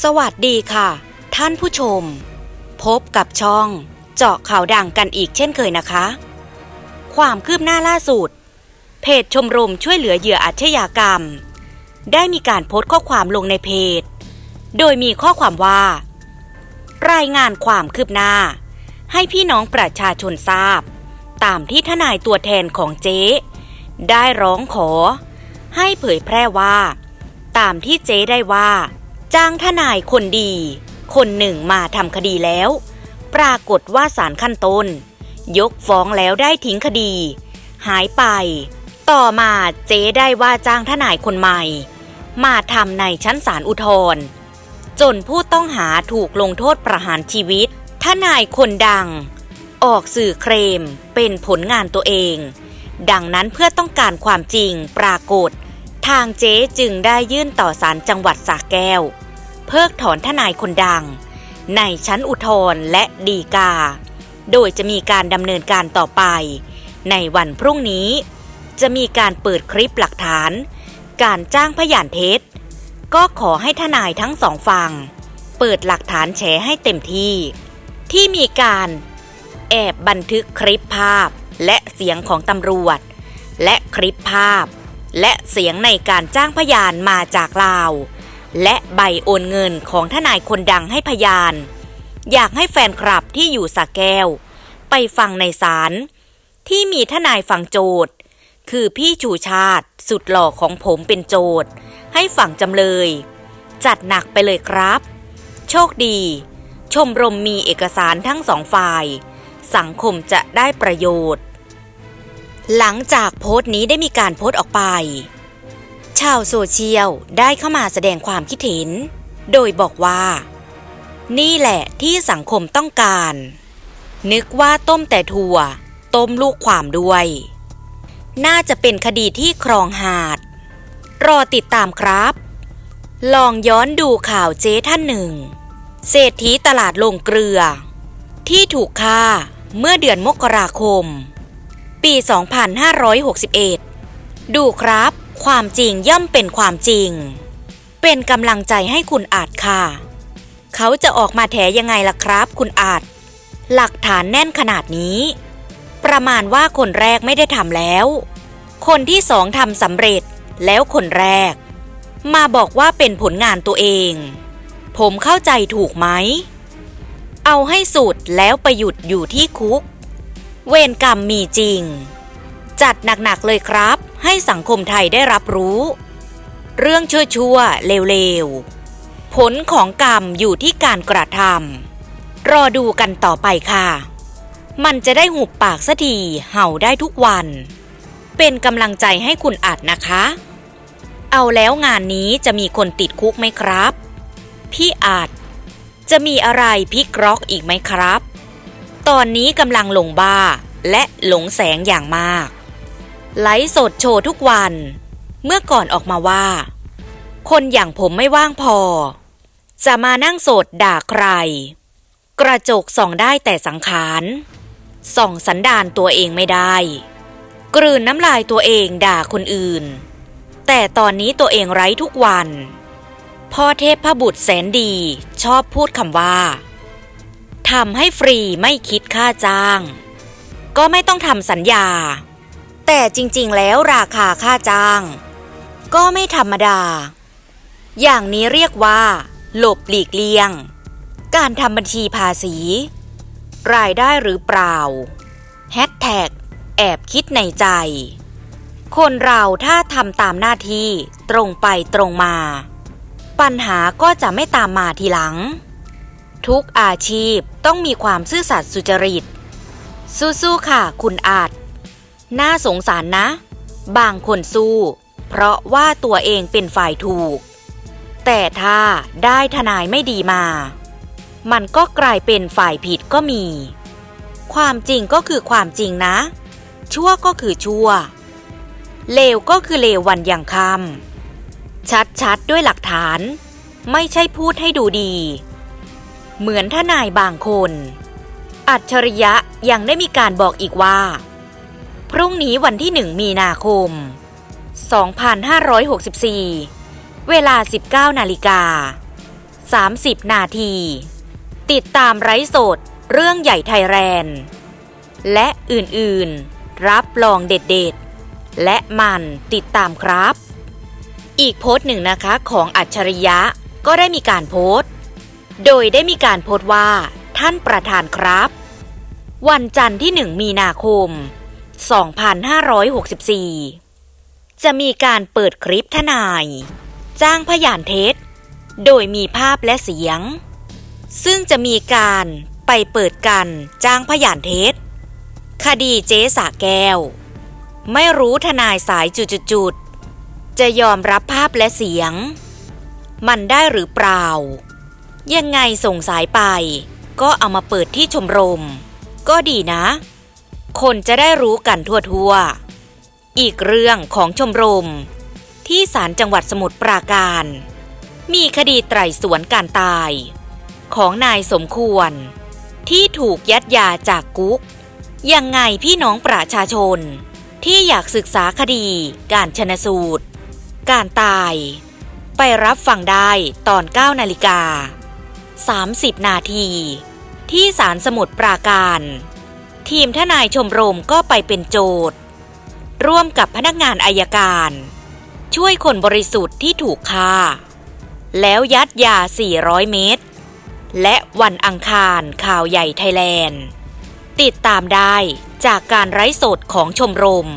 สวัสดีค่ะ ท่านผู้ชม พบกับช่องเจาะข่าวดังกันอีกเช่นเคยนะคะ ความคืบหน้าล่าสุด เพจชมรมช่วยเหลือเหยื่ออาชญากรรม ได้มีการโพสต์ข้อความลงในเพจ โดยมีข้อความว่า รายงานความคืบหน้า ให้พี่น้องประชาชนทราบ ตามที่ทนายตัวแทนของเจ๊ได้ร้องขอ ให้เผยแพร่ว่า ตามที่เจ๊ได้ว่า จ้างทนายคนดี คนหนึ่งมาทำคดีแล้ว ปรากฏว่าศาลขั้นต้น ยกฟ้องแล้วได้ทิ้งคดี หายไป ต่อมาเจ๊ได้ว่าจ้างทนายคนใหม่ มาทำในชั้นศาลอุทธรณ์จนผู้ต้องหาถูกลงโทษประหารชีวิต ทนายคนดัง ออกสื่อเคลมเป็นผลงานตัวเอง ดังนั้นเพื่อต้องการความจริงปรากฏ ทางเจ๊จึงได้ยื่นต่อศาลจังหวัดสระแก้ว เพิกถอนทนายคนดัง ในชั้นอุทธรณ์และดีกา โดยจะมีการดำเนินการต่อไป ในวันพรุ่งนี้ จะมีการเปิดคลิปหลักฐาน การจ้างพยานเท็จ ก็ขอให้ทนายทั้งสองฝั่งเปิดหลักฐานแฉให้เต็มที่ ที่มีการแอบบันทึกคลิปภาพและเสียงของตำรวจ และคลิปภาพ และเสียงในการจ้างพยานมาจากลาว และใบโอนเงินของทนายคนดังให้พยาน อยากให้แฟนคลับที่อยู่สะแก้ว ไปฟังในศาลที่มีทนายฟังโจทย์คือพี่ชูชาติสุดหล่อของผมเป็นโจทย์ให้ฝั่งจำเลย จัดหนักไปเลยครับ โชคดี ชมรมมีเอกสารทั้งสองฝ่าย สังคมจะได้ประโยชน์ หลังจากโพสต์นี้ได้มีการโพสต์ออกไป ชาวโซเชียลได้เข้ามาแสดงความคิดเห็น โดยบอกว่า นี่แหละที่สังคมต้องการ นึกว่าต้มแต่ถั่ว ต้มลูกความด้วย น่าจะเป็นคดีที่ครองหาด รอติดตามครับ ลองย้อนดูข่าวเจ๊ท่านหนึ่ง เศรษฐีตลาดลงเกลือ ที่ถูกฆ่าเมื่อเดือนมกราคม ปี 2561 ดูครับ ความจริงย่อมเป็นความจริง เป็นกำลังใจให้คุณอาจค่ะ เขาจะออกมาแถยังไงล่ะครับ คุณอาจ หลักฐานแน่นขนาดนี้ ประมาณว่าคนแรกไม่ได้ทำแล้ว คนที่สองทำสำเร็จแล้วคนแรก มาบอกว่าเป็นผลงานตัวเอง ผมเข้าใจถูกไหม เอาให้สุดแล้วไปหยุดอยู่ที่คุก เวรกรรมมีจริง จัดหนักๆเลยครับ ให้สังคมไทยได้รับรู้ เรื่องชั่วๆเลวๆ ผลของกรรมอยู่ที่การกระทำรอดูกันต่อไปค่ะ มันจะได้หุบปากสักทีเห่าได้ทุกวัน เป็นกำลังใจให้คุณอัดนะคะ เอาแล้วงานนี้จะมีคนติดคุกไหมครับ พี่อาจจะมีอะไรพิกร็อกอีกไหมครับ ตอนนี้กำลังหลงบ้า และหลงแสงอย่างมาก ไลฟ์สดโชว์ทุกวัน เมื่อก่อนออกมาว่า คนอย่างผมไม่ว่างพอ จะมานั่งโสดด่าใคร กระจกส่องได้แต่สังขารส่องสันดานตัวเองไม่ได้ กลืนน้ำลายตัวเองด่าคนอื่น แต่ตอนนี้ตัวเองไร้ทุกวัน พ่อเทพพระบุตรแสนดีชอบพูดคำว่า ทำให้ฟรีไม่คิดค่าจ้าง ก็ไม่ต้องทำสัญญา แต่จริงๆ แล้วราคาค่าจ้าง ก็ไม่ธรรมดา อย่างนี้เรียกว่า หลบหลีกเลี่ยง การทำบัญชีภาษี รายได้หรือเปล่าแฮชแท็กแอบคิดในใจ คนเราถ้าทำตามหน้าที่ตรงไปตรงมา ปัญหาก็จะไม่ตามมาทีหลัง ทุกอาชีพต้องมีความซื่อสัตย์สุจริต สู้ๆค่ะ คุณอาจ น่าสงสารนะ บางคนสู้ เพราะว่าตัวเองเป็นฝ่ายถูก แต่ถ้าได้ทนายไม่ดีมา มันก็กลายเป็นฝ่ายผิดก็มี ความจริงก็คือความจริงนะ ชั่วก็คือชั่ว เลวก็คือเลววันอย่างคำชัดๆด้วยหลักฐาน ไม่ใช่พูดให้ดูดี เหมือนทนายบางคน อัจฉริยะยังได้มีการบอกอีกว่า พรุ่งนี้วันที่หนึ่งมีนาคม 2564 เวลา 19 นาฬิกา 30 นาที ติดตามไร้สดเรื่องใหญ่ไทยแลนด์และอื่นๆ รับรองเด็ดๆ และมันติดตามครับ อีกโพสต์หนึ่งนะคะของอัจฉริยะก็ได้มีการโพสต์ โดยได้มีการโพสต์ว่า ท่านประธานครับ วันจันทร์ที่ 1 มีนาคม 2564 จะมีการเปิดคลิปทนาย จ้างพยานเท็จ โดยมีภาพและเสียง ซึ่งจะมีการไปเปิดกันจ้างพยานเท็จ คดีเจ๊สาแก้ว ไม่รู้ทนายสายจุดๆจะยอมรับภาพและเสียง มันได้หรือเปล่า ยังไงส่งสายไป ก็เอามาเปิดที่ชมรม ก็ดีนะ คนจะได้รู้กันทั่วๆ อีกเรื่องของชมรม ที่ศาลจังหวัดสมุทรปราการ มีคดีไตร่สวนการตาย ของนายสมควร ที่ถูกยัดยาจากกุ๊ก ยังไงพี่น้องประชาชน ที่อยากศึกษาคดีการชนสูตร การตาย ไปรับฟังได้ตอน 9 นาฬิกา 30 นาที ที่ศาลสมุทรปราการ ทีมทนายชมรมก็ไปเป็นโจทย์ ร่วมกับพนักงานอายการ ช่วยคนบริสุทธิ์ที่ถูกฆ่า แล้วยัดยา 400 เมตรและวันอังคารข่าวใหญ่ไทยแลนด์ ติดตามได้จากการไร้สดของชมรม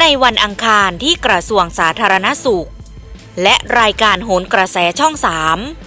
ในวันอังคารที่กระทรวงสาธารณสุข และรายการโหนกระแสช่อง3